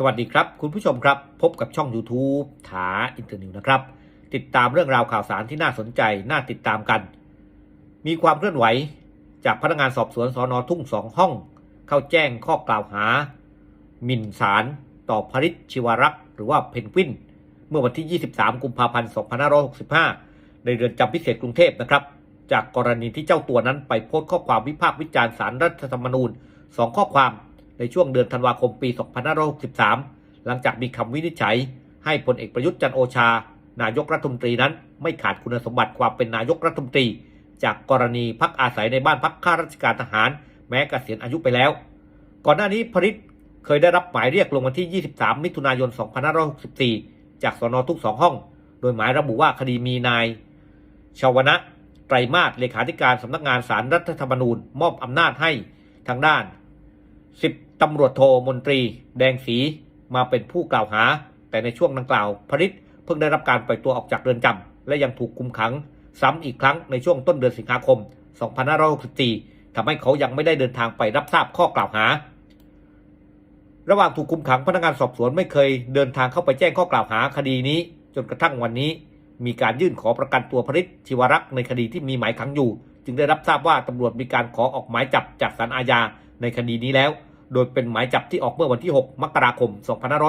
สวัสดีครับ คุณผู้ชมครับ พบกับช่อง YouTube ถาอินเตอร์นิวนะครับ ติดตามเรื่องราวข่าวสารที่น่าสนใจ น่าติดตามกัน มีความเคลื่อนไหว จากพนักงานสอบสวนสอนอทุ่งสองห้อง เข้าแจ้งข้อกล่าวหาหมิ่นศาลต่อพริชชิวรักษ์หรือว่าเพนกวิน เมื่อวันที่ 23 กุมภาพันธ์ 2565 ในเรือนจำพิเศษกรุงเทพนะครับ จากกรณีที่เจ้าตัวนั้นไปโพสต์ข้อความวิพากษ์วิจารณ์สารรัฐธรรมนูญ 2 ข้อความ ในช่วงเดือนธันวาคมปี 2563 หลังจากมีคำวินิจฉัย ให้พลเอกประยุทธ์จันโอชา นายกรัฐมนตรีนั้น ไม่ขาดคุณสมบัติความเป็นนายกรัฐมนตรี จากกรณีพักอาศัยในบ้านพักข้าราชการทหาร แม้เกษียณอายุไปแล้ว ก่อนหน้านี้พริตเคยได้รับหมายเรียกลงวันที่ 23 มิถุนายน 2564 จากสนทุกสองห้อง โดยหมายระบุว่าคดีมีนายชาวนะไตรมาสเลขาธิการสำนักงานสารรัฐธรรมนูญ มอบอำนาจให้ทางด้าน สิบตำรวจโทมนตรี แดงสีมาเป็นผู้กล่าวหา แต่ในช่วงดังกล่าวพริตเพิ่งได้รับการปล่อยตัวออกจากเรือนจำและยังถูกคุมขัง ซ้ำอีกครั้งในช่วงต้นเดือนสิงหาคม 2564ทำให้เขายังไม่ได้เดินทางไปรับทราบข้อกล่าวหา ระหว่างถูกคุมขังพนักงานสอบสวนไม่เคยเดินทางเข้าไปแจ้งข้อกล่าวหาคดีนี้ จนกระทั่งวันนี้ มีการยื่นขอประกันตัวพริตชิวรักษ์ในคดีที่มีหมายขังอยู่ จึงได้รับทราบว่าตำรวจมีการขอออกหมายจับจากศาลอาญาในคดีนี้แล้ว โดยเป็นหมายจับที่ออกเมื่อวันที่ 6 มกราคม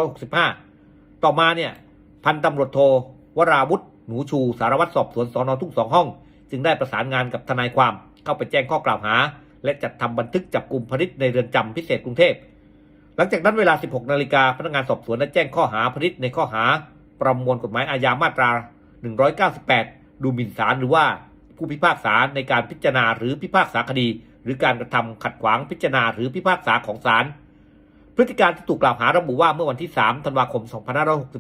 2565 ต่อมาเนี่ยพันตำรวจโทวราวุฒิหนูชูสารวัตรสอบสวนสอนอทุ่งสองห้อง จึงได้ประสานงานกับทนายความเข้าไปแจ้งข้อกล่าวหา และจัดทำบันทึกจับกลุ่มพริตในเรือนจำพิเศษกรุงเทพ หลังจากนั้นเวลา 16 นาฬิกาพนักงานสอบสวนได้แจ้งข้อหาพริตในข้อหา ประมวลกฎหมายอาญามาตรา 198 ดูหมิ่นศาลหรือว่าผู้พิพากษาในการพิจารณาหรือพิพากษาคดี หรือการกระทำขัดขวางพิจารณาหรือพิพากษาของศาลพฤติการที่ถูกกล่าวหาระบุว่าเมื่อวันที่ 3 ธันวาคม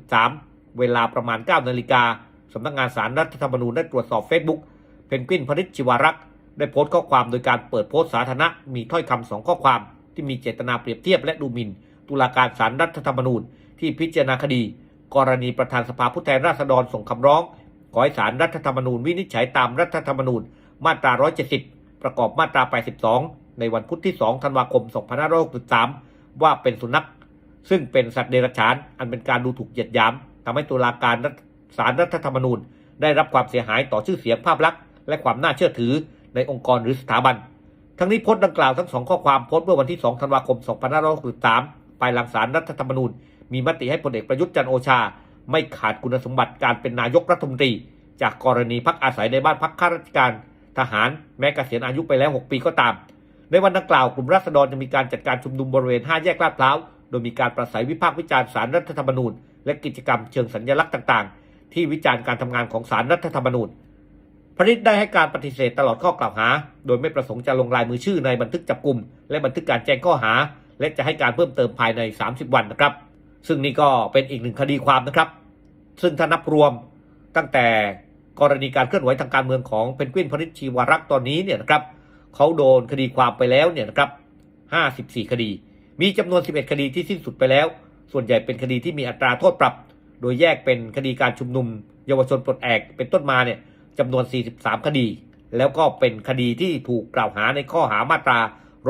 2563 เวลาประมาณ 9 นาฬิกาสำนักงานสารรัฐธรรมนูญได้ตรวจสอบเฟซบุ๊กเพนกวินพริชชิวารักษ์ได้โพสต์ข้อความโดยการเปิดโพสต์สาธารณะมีถ้อยคำสองข้อความ ที่มีเจตนาเปรียบเทียบและดูหมิ่น ตุลาการศาลรัฐธรรมนูญ ที่พิจารณาคดี กรณีประธานสภาผู้แทนราษฎรส่งคำร้อง ขอให้ศาลรัฐธรรมนูญวินิจฉัยตามรัฐธรรมนูญมาตรา 170 ประกอบมาตรา 82 ในวันพุธที่ 2 ธันวาคม 2563 ว่าเป็นสุนัข ซึ่งเป็นสัตว์เดรัจฉาน อันเป็นการดูถูกเหยียดหยามทำให้ตุลาการศาลรัฐธรรมนูญ ได้รับความเสียหายต่อชื่อเสียงภาพลักษณ์และความน่าเชื่อถือในองค์กรหรือสถาบัน ทั้งนี้โพสต์ดังกล่าวทั้งสองข้อความโพสต์เมื่อวันที่ 2 ธันวาคม 2563 ภายหลังศาลรัฐธรรมนูญ มีมติให้พลเอกประยุทธ์จันโอชา ไม่ขาดคุณสมบัติการเป็นนายกรัฐมนตรี จากกรณีพักอาศัยในบ้านพักข้าราชการ ทหารแม้เกษียณอายุไปแล้ว 6 ปีก็ตาม ในวันดังกล่าวกลุ่มราษฎรจะมีการจัดการชุมนุมบริเวณ 5 แยกลาดพร้าว โดยมีการประสัยวิพากษ์วิจารณ์สารรัฐธรรมนูญ และกิจกรรมเชิงสัญลักษณ์ต่าง ๆ ที่วิจารณ์การทำงานของสารรัฐธรรมนูญพริตได้ให้การปฏิเสธตลอดข้อกล่าวหา โดยไม่ประสงค์จะลงลายมือชื่อในบันทึกจับกลุ่มและบันทึกการแจ้งข้อหา และจะให้การเพิ่มเติมภายใน 30 วันนะครับ ซึ่งนี่ก็เป็นอีกหนึ่งคดีความนะครับ ซึ่งถ้านับรวมตั้งแต่ กรณีการเคลื่อนไหวทางการเมืองของเพนกวินพริตชีวรักษ์ตอนนี้เนี่ยนะครับเขาโดนคดีความไปแล้วเนี่ยนะครับ54 คดี มีจำนวน 11 คดีที่สิ้นสุดไปแล้ว ส่วนใหญ่เป็นคดีที่มีอัตราโทษปรับ โดยแยกเป็นคดีการชุมนุม เยาวชนปลดแอกเป็นต้นมาเนี่ยจำนวน 43 คดี แล้วก็เป็นคดีที่ถูกกล่าวหาในข้อหามาตรา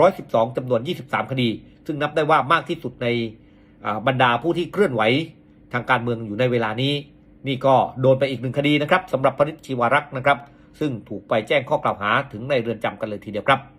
112จำนวน 23 คดี ซึ่งนับได้ว่ามากที่สุดในบรรดาผู้ที่เคลื่อนไหวทางการเมืองอยู่ในเวลานี้ นี่ก็โดนไปอีกหนึ่งคดีนะครับสำหรับพนิชชีวรักษ์นะครับ ซึ่งถูกไปแจ้งข้อกล่าวหาถึงในเรือนจำกันเลยทีเดียวครับ